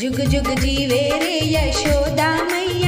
જુગ જુગ જીવે રે યશોદા મૈયા.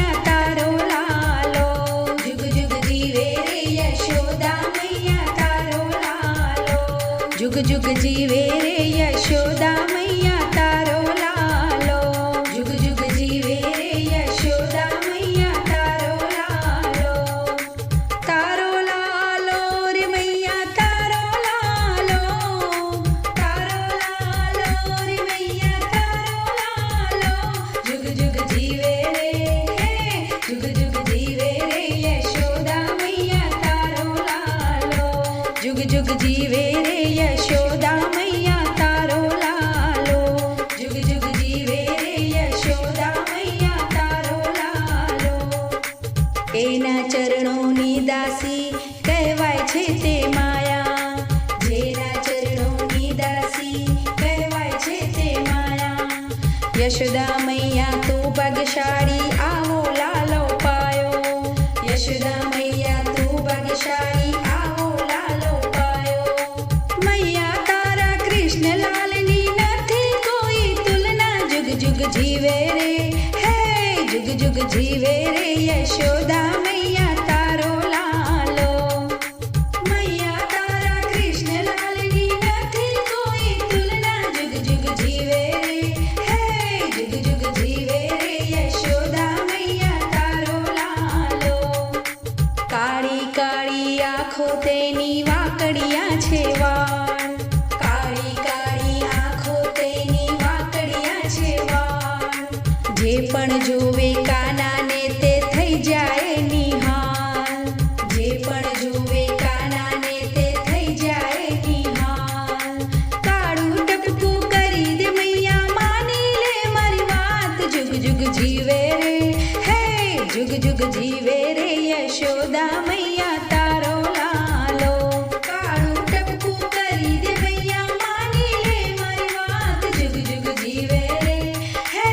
જુગ જુગ જીવે રે યશોદા મૈયા તારો લાલો જુગ જુગ જીવે રે યશોદા મૈયા તારો લાલો એના ચરણોની દાસી કહેવાય છે તે માયા જેના ચરણોની દાસી કહેવાય છે તે માયા યશોદા મૈયા તું ભાગ્યશાળી આવો લાલો પાયો યશોદા જીવે રે, હે જુગ જુગ જીવે રે, યશોદા મૈયા તારો લાલો. મૈયા તારા કૃષ્ણલાલની નથી કોઈ તુલના. જુગ જુગ જીવે રે, હે જુગ જુગ જીવે રે, યશોદા મૈયા તારો લાલો. કાળી કાળી આંખો તેની વાકડિયા છે વાળ યશોદા મૈયા તારો લાલો. કાળું ટપકું કરી દે મૈયા માની લે મારી વાત. જુગ જુગ જીવે રે. હે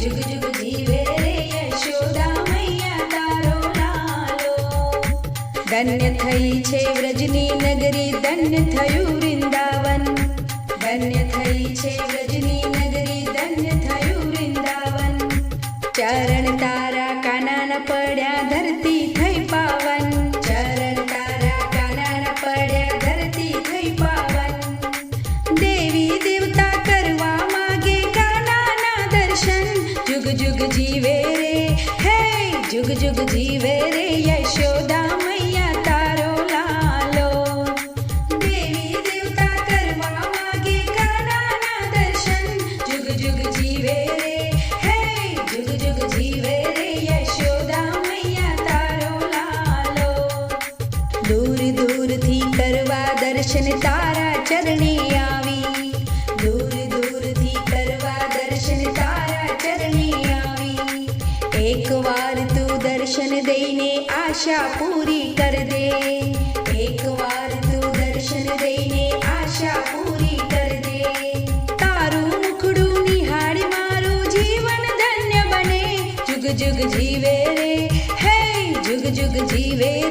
જુગ જુગ જીવે રે યશોદા મૈયા તારો લાલો. ધન્ય થઈ છે વ્રજની નગરી ધન્ય થયું વૃંદાવન. ધન્ય થઈ છે વ્રજની નગરી ધન્ય થયું વૃંદાવન. ચરણ તારા કાના પડ્યા ધરતી જુગ જુગ જીવે રે યશોદા મૈયા તારો લાલો. દેવી દેવતા કરવા માગે કાનાના દર્શન. જુગ જુગ જીવે રે, હે, જુગ જુગ જીવે રે યશોદા મૈયા તારો લાલો. દૂર દૂરથી કરવા દર્શન તારા ચરણી આવી. દૂર દૂરથી કરવા દર્શન તારા ચરણી આવી. એક વાર તું દર્શન દઈને આશા પૂરી કર દે. એક વાર તું દર્શન દઈને આશા પૂરી કર દે. તારું મુખડું નિહાળ, મારું જીવન ધન્ય બને. જુગ જુગ જીવે રે, હે જુગ જુગ જીવે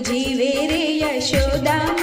જીવે રે યશોદા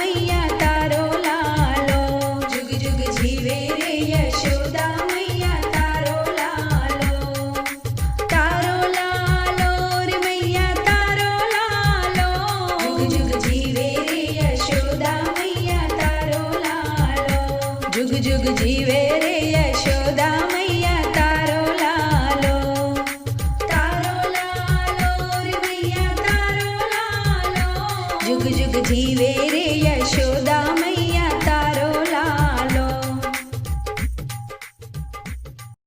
જુગ જુગ જીવે રે યશોદા મૈયા